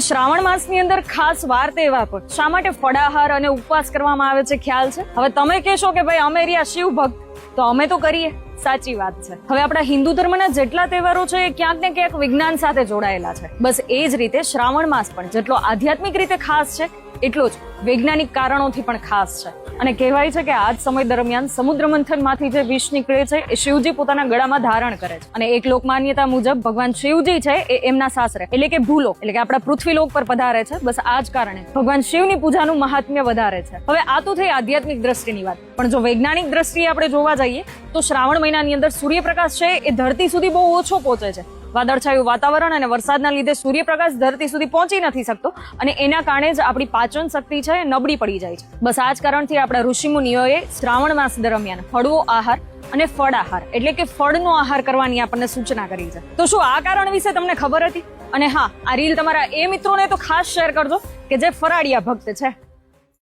શ્રાવણ માસની અંદર ખાસ વાર તહેવાર પર શા માટે ફળાહાર અને ઉપવાસ કરવામાં આવે છે? ખ્યાલ છે? હવે તમે કહેશો કે ભાઈ અમે રહ્યા શિવ ભક્ત તો અમે તો કરીએ. સાચી વાત છે. હવે આપણા હિન્દુ ધર્મના જેટલા તહેવારો છે, એ ક્યાંક ને ક્યાંક વિજ્ઞાન સાથે જોડાયેલા છે. બસ એ જ રીતે શ્રાવણ માસ પણ જેટલો આધ્યાત્મિક રીતે ખાસ છે, એટલો જ વૈજ્ઞાનિક કારણોથી પણ ખાસ છે. અને કહેવાય છે કે આ જ સમય દરમિયાન સમુદ્ર મંથનમાંથી જે વિષ નીકળે છે, એ શિવજી પોતાના ગળામાં ધારણ કરે છે. અને એક લોક માન્યતા મુજબ ભગવાન શિવજી છે, એ એમના સાસરે, એટલે કે ભૂલો, એટલે કે આપણા પૃથ્વી લોક પર પધારે છે. બસ આ જ કારણે ભગવાન શિવની પૂજાનું મહાત્મ્ય વધારે છે. હવે આ તો થઈ આધ્યાત્મિક દ્રષ્ટિની વાત. પણ જો વૈજ્ઞાનિક દ્રષ્ટિએ આપણે જોવા જઈએ, તો શ્રાવણ મહિનાની અંદર સૂર્યપ્રકાશ છે એ ધરતી સુધી બહુ ઓછો પહોંચે છે. વાદળછાયું વાતાવરણ અને વરસાદના લીધે સૂર્યપ્રકાશ ધરતી સુધી પહોંચી નથી શકતો અને એના કારણે જ આપણી પાચન શક્તિ છે નબળી પડી જાય છે. બસ આ જ કારણથી આપણા ઋષિમુનિઓએ શ્રાવણ માસ દરમિયાન હળવો આહાર અને ફળ આહાર, એટલે કે ફળનો આહાર કરવાની આપણને સૂચના કરી છે. તો શું આ કારણ વિશે તમને ખબર હતી? અને હા, આ રીલ તમારા એ મિત્રોને તો ખાસ શેર કરજો કે જે ફરાળિયા ભક્ત છે.